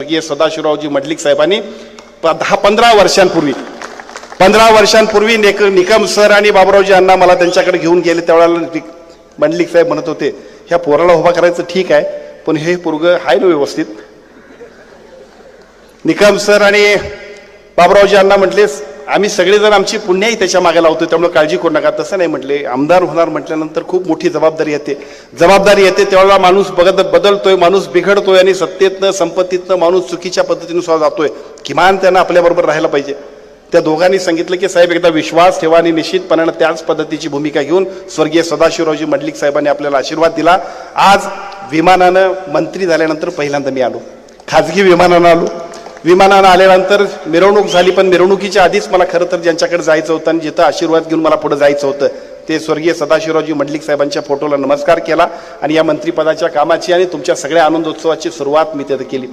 स्वर्गीय सदाशिवरावजी मडलिक साहेबांनी दहा पंधरा वर्षांपूर्वी पंधरा वर्षांपूर्वी नेक निकम सर आणि बाबुरावजी अण्णा मला त्यांच्याकडे घेऊन गेले. त्यावेळेला मंडलिक साहेब म्हणत होते ह्या पोराला उभा करायचं ठीक आहे पण हे पोरग आहे ना व्यवस्थित. निकम सर आणि बाबुरावजी अण्णा म्हटलेस आम्ही सगळेजण आमची पुण्याही त्याच्यामागे लावतो त्यामुळे काळजी करू नका. तसं नाही म्हटले. आमदार होणार म्हटल्यानंतर खूप मोठी जबाबदारी येते. जबाबदारी येते त्यावेळेला माणूस बघत बदलतोय माणूस बिघडतोय आणि सत्तेतनं संपत्तीतनं माणूस चुकीच्या पद्धतीनुसार जातोय. किमान त्यांना आपल्याबरोबर राहायला पाहिजे. त्या दोघांनी सांगितलं की साहेब एकदा विश्वास ठेवा आणि निश्चितपणानं त्याच पद्धतीची भूमिका घेऊन स्वर्गीय सदाशिवरावजी मंडलिक साहेबांनी आपल्याला आशीर्वाद दिला. आज विमानानं मंत्री झाल्यानंतर पहिल्यांदा मी आलो. खाजगी विमानानं आलो. विमानानं आल्यानंतर मिरवणूक झाली पण मिरवणुकीच्या आधीच मला खरं तर ज्यांच्याकडे जायचं होतं आणि जिथं आशीर्वाद घेऊन मला पुढे जायचं होतं ते स्वर्गीय सदाशिवरावजी मंडलिक साहेबांच्या फोटोला नमस्कार केला. आणि या मंत्रिपदाच्या कामाची आणि तुमच्या सगळ्या आनंदोत्सवाची सुरुवात मी तिथं केली.